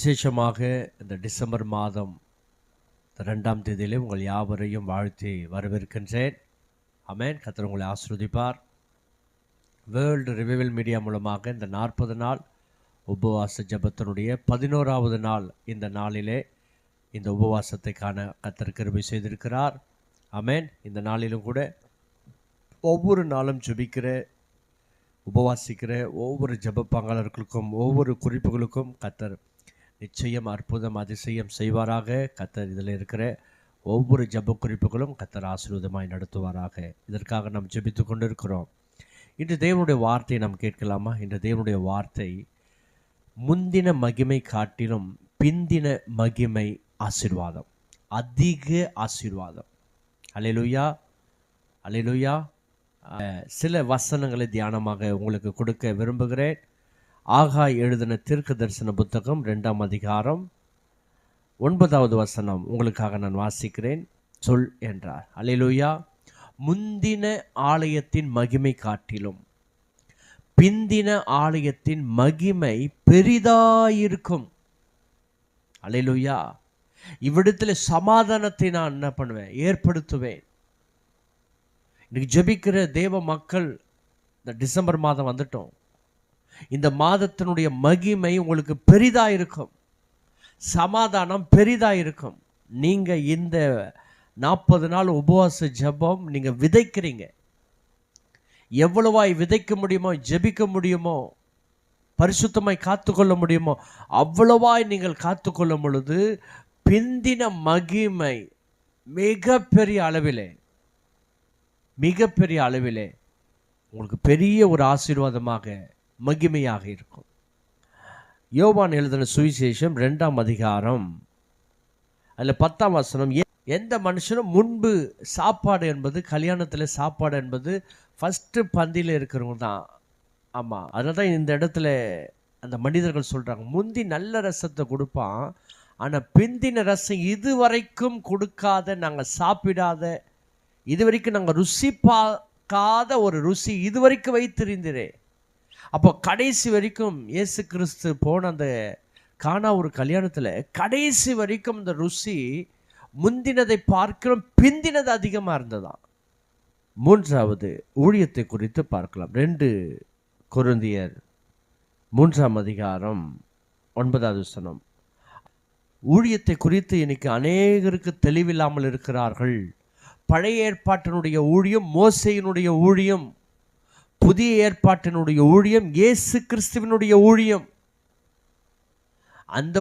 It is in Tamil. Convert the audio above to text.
விசேஷமாக இந்த டிசம்பர் மாதம் ரெண்டாம் தேதியிலே உங்கள் யாவரையும் வாழ்த்தி வரவேற்கின்றேன். அமேன் கத்தர் உங்களை ஆஸ்ரதிப்பார் வேர்ல்டு ரிவைவல் மீடியா மூலமாக இந்த நாற்பது நாள் உபவாச ஜெபத்தினுடைய பதினோராவது நாள் இந்த நாளிலே இந்த உபவாசத்தை காண கத்தர் கிருபை செய்திருக்கிறார். அமேன் இந்த நாளிலும் கூட ஒவ்வொரு நாளும் ஜபிக்கிற உபவாசிக்கிற ஒவ்வொரு ஜெப பங்காளர்களுக்கும் ஒவ்வொரு குறிப்புகளுக்கும் கத்தர் நிச்சயம் அற்புதம் அதிசயம் செய்வாராக. கத்தர் இதில் இருக்கிற ஒவ்வொரு ஜெப குறிப்புகளும் கத்தர் ஆசீர்வாதமாய் நடத்துவாராக. இதற்காக நாம் ஜெபித்து கொண்டிருக்கிறோம். இன்று தேவனுடைய வார்த்தையை நாம் கேட்கலாமா? இன்று தேவனுடைய வார்த்தை முந்தின மகிமை காட்டிலும் பிந்தின மகிமை ஆசீர்வாதம். அதிக ஆசீர்வாதம். அலையலுயா அலையலுயா சில வசனங்களை தியானமாக உங்களுக்கு கொடுக்க விரும்புகிறேன். ஆகா எழுதின தீர்க்க தரிசன புத்தகம் ரெண்டாம் அதிகாரம் ஒன்பதாவது வசனம். உங்களுக்காக நான் வாசிக்கிறேன். சொல் என்றார். அலையலுயா முந்தின ஆலயத்தின் மகிமை காட்டிலும் பிந்தின ஆலயத்தின் மகிமை பெரிதாயிருக்கும். அலையலுயா இவ்விடத்தில் சமாதானத்தை நான் என்ன பண்ணுவேன்? ஏற்படுத்துவேன். இன்னைக்கு ஜெபிக்கிற தேவ மக்கள் இந்த டிசம்பர் மாதம் வந்துட்டோம். இந்த மாதத்தினுடைய மகிமை உங்களுக்கு பெரிதாக இருக்கும். சமாதானம் பெரிதாக இருக்கும். நீங்கள் இந்த நாற்பது நாள் உபவாச ஜெபம் நீங்கள் விதைக்கிறீங்க. எவ்வளவாய் விதைக்க முடியுமோ ஜெபிக்க முடியுமோ பரிசுத்தமாய் காத்துக்கொள்ள முடியுமோ அவ்வளவாய் நீங்கள் காத்துக்கொள்ளும் பொழுது பிந்தின மகிமை மிகப்பெரிய அளவிலே மிகப்பெரிய அளவிலே உங்களுக்கு பெரிய ஒரு ஆசீர்வாதமாக மகிமையாக இருக்கும். யோவான் எழுதின சுவிசேஷம் ரெண்டாம் அதிகாரம் அதில் பத்தாம் வசனம் எந்த மனுஷனும் முன்பு சாப்பாடு என்பது கல்யாணத்தில் சாப்பாடு என்பது ஃபஸ்ட்டு பந்தியில் இருக்கிறவங்க தான். ஆமாம் அதனால தான் இந்த இடத்துல அந்த மனிதர்கள் சொல்கிறாங்க முந்தி நல்ல ரசத்தை கொடுப்பான் ஆனால் பிந்தின ரசம் இதுவரைக்கும் கொடுக்காத நாங்கள் சாப்பிடாத இதுவரைக்கும் நாங்கள் ருசி பார்க்காத ஒரு ருசி இதுவரைக்கும் வைத்திருந்தீரே. அப்போ கடைசி வரைக்கும் இயேசு கிறிஸ்து போன அந்த காணா ஒரு கல்யாணத்தில் கடைசி வரைக்கும் இந்த ருசி முந்தினதை பார்க்கிறோம் பிந்தினது அதிகமாக இருந்ததாம் மூன்றாவது ஊழியத்தை குறித்து பார்க்கலாம். ரெண்டு குருந்தியர் மூன்றாம் அதிகாரம் ஒன்பதாவது சனம் ஊழியத்தை குறித்து இன்னைக்கு அநேகருக்கு தெளிவில்லாமல் இருக்கிறார்கள். பழைய ஏற்பாட்டினுடைய ஊழியம் மோசையினுடைய ஊழியம். புதிய ஏற்பாட்டினுடைய ஊழியம் இயேசு கிறிஸ்துவினுடைய ஊழியம். அந்த